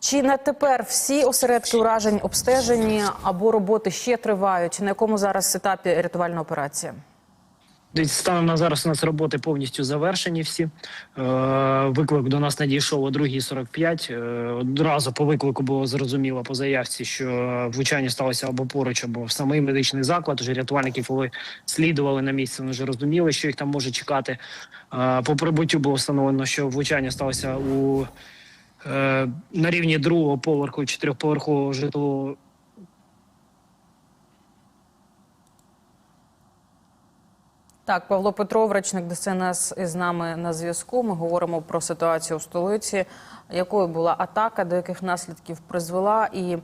Чи на тепер всі осередки уражень обстежені або роботи ще тривають? На якому зараз етапі рятувальна операція? Станом на зараз у нас роботи повністю завершені всі. Е, виклик до нас надійшов о 2.45. Е, одразу по виклику було зрозуміло по заявці, що влучання сталося або поруч, або в самий медичний заклад. Уже рятувальники, коли слідували на місце, вони вже розуміли, що їх там може чекати. Е, по прибуттю було встановлено, що влучання сталося у на рівні другого поверху чотирьохповерхового житлового Так, Павло Петров, речник ДСНС, із нами на зв'язку. Ми говоримо про ситуацію у столиці, якою була атака, до яких наслідків призвела, і е,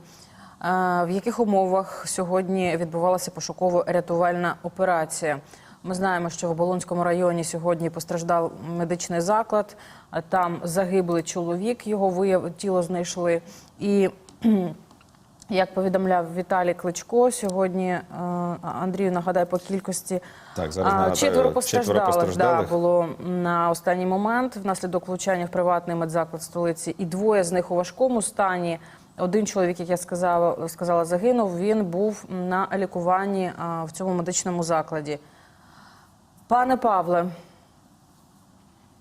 в яких умовах сьогодні відбувалася пошуково-рятувальна операція. Ми знаємо, що в Оболонському районі сьогодні постраждав медичний заклад. Там загиблий чоловік, його вияв тіло знайшли. І як повідомляв Віталій Кличко, сьогодні е, Андрію нагадай по кількості Так, зараз а, нагадаю, четверо четверо постраждалих, постраждалих. Да, було на останній момент внаслідок влучання в приватний медзаклад столиці, і двоє з них у важкому стані. Один чоловік, як я сказала, сказала, загинув. Він був на лікуванні в цьому медичному закладі. Пане Павле,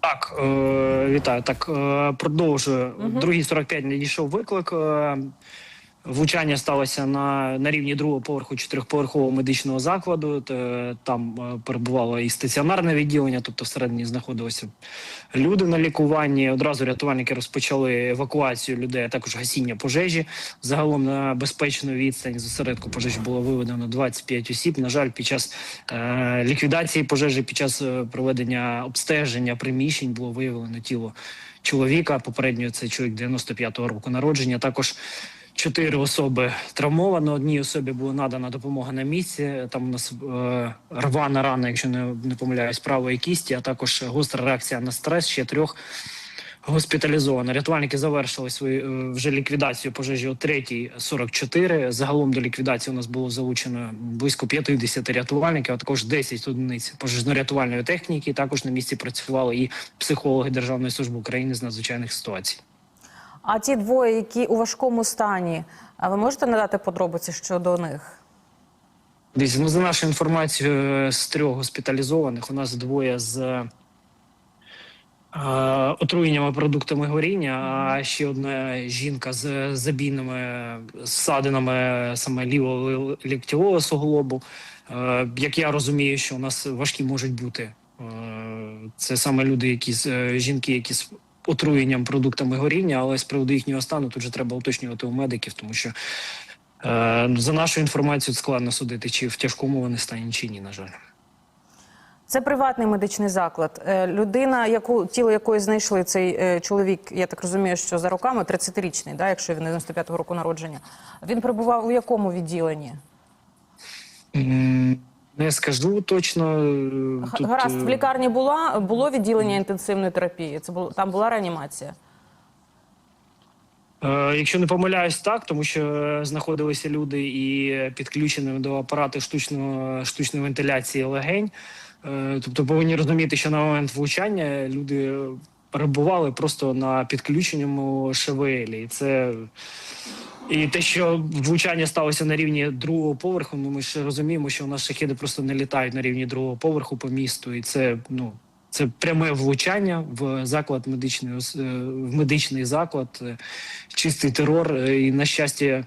Так, е, вітаю. Так, е, продовжую. Другий 45 надійшов виклик. Е, влучання сталося на, на рівні другого поверху чотирьохповерхового медичного закладу. Там е, перебувало і стаціонарне відділення, тобто всередині знаходилися люди на лікуванні. Одразу рятувальники розпочали евакуацію людей, а також гасіння пожежі. Загалом на безпечну відстань з осередку пожежі було виведено 25 осіб. На жаль, під час е, ліквідації пожежі, під час е, проведення обстеження приміщень було виявлено тіло чоловіка. Попередньо це чоловік 95-го року народження. Також Чотири особи травмовано. Одній особі була надана допомога на місці. Там у нас е, рвана рана, якщо не, не помиляюсь, правої кісті, а також гостра реакція на стрес. Ще трьох госпіталізовано. Рятувальники завершили свою е, вже ліквідацію пожежі о 3.44. Загалом до ліквідації у нас було залучено близько 50 рятувальників, а також 10 одиниць пожежно-рятувальної техніки. Також на місці працювали і психологи Державної служби України з надзвичайних ситуацій. А ті двоє, які у важкому стані, а ви можете надати подробиці щодо них? Дивіться, ну за нашою інформацією, з трьох госпіталізованих у нас двоє з е, отруєннями продуктами горіння, а ще одна жінка з забійними ссадинами саме лівого ліктєвого суглобу. Е, як я розумію, що у нас важкі можуть бути. Е, це саме люди, які з е, жінки, які отруєнням продуктами горіння, але з приводу їхнього стану тут же треба уточнювати у медиків, тому що Е, За нашу інформацію складно судити, чи в тяжкому вони стані, чи ні, на жаль. Це приватний медичний заклад. Е, Людина, яку тіло якої знайшли цей е, чоловік, я так розумію, що за роками 30-річний, да, якщо він 95-го року народження. Він перебував у якому відділенні? Не скажу точно. е, Тут, Гаразд, е, в лікарні була було відділення інтенсивної терапії. Це було там була реанімація. Е, Якщо не помиляюсь, так, тому що е, знаходилися люди і підключені до апарату штучного, штучної вентиляції легень. Е, Тобто повинні розуміти, що на момент влучання люди перебували просто на підключеному ШВЛі. І це і те, що влучання сталося на рівні другого поверху, ну ми ж розуміємо, що у нас шахіди просто не літають на рівні другого поверху по місту, і це ну. Це пряме влучання в заклад медичний е, в медичний заклад, е, чистий терор. Е, І на щастя,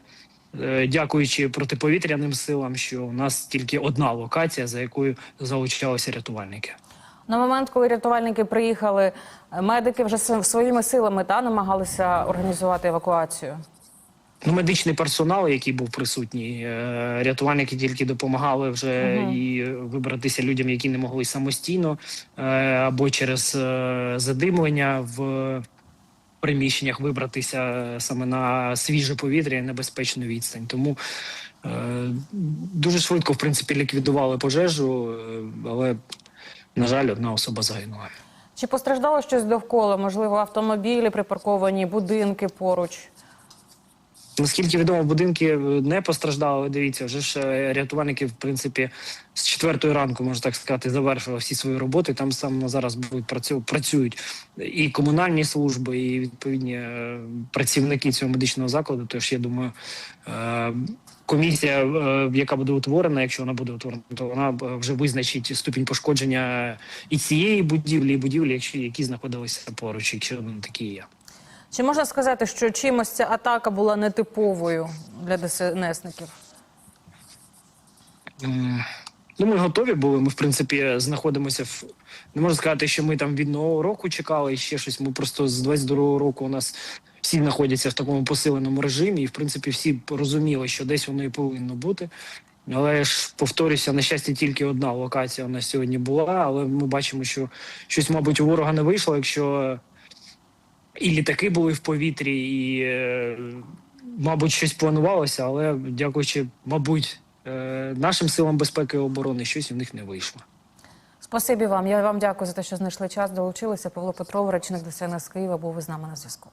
дякуючи протиповітряним силам, що у нас тільки одна локація, за якою залучалися рятувальники. На момент, коли рятувальники приїхали, медики вже своїми силами та намагалися організувати евакуацію. Ну, медичний персонал, який був присутній, е, рятувальники тільки допомагали вже і вибратися людям, які не могли самостійно е, або через е, задимлення в приміщеннях вибратися саме на свіже повітря і небезпечну відстань. Тому дуже швидко, в принципі, ліквідували пожежу, але, на жаль, одна особа загинула. Чи постраждало щось довкола? Можливо, автомобілі припарковані, будинки поруч? Наскільки відомо, будинки не постраждали. Дивіться, вже ж е, рятувальники, в принципі, з четвертої ранку, можна так сказати, завершили всі свої роботи. Там саме зараз будуть працюють і комунальні служби, і відповідні е, працівники цього медичного закладу. Тож я думаю, е, комісія, е, яка буде утворена, якщо вона буде утворена, то вона е, вже визначить ступінь пошкодження і цієї будівлі, і будівлі, які знаходилися поруч, якщо вони такі є. Чи можна сказати, що чимось ця атака була нетиповою для ДСНСників? Ну, ми готові були. Ми, в принципі, знаходимося в. Не можна сказати, що ми там від нового року чекали і ще щось. Ми просто з 22-го року у нас всі знаходяться в такому посиленому режимі, і в принципі всі розуміли, що десь воно і повинно бути. Але ж повторюся, на щастя, тільки одна локація у нас сьогодні була, але ми бачимо, що щось, мабуть, у ворога не вийшло, якщо і літаки були в повітрі, і, е, мабуть, щось планувалося, але дякуючи, мабуть, е, нашим силам безпеки і оборони, щось у них не вийшло. Спасибі вам. Я вам дякую за те, що знайшли час, долучилися. Павло Петров, речник ДСНС Києва, був із нами на зв'язку.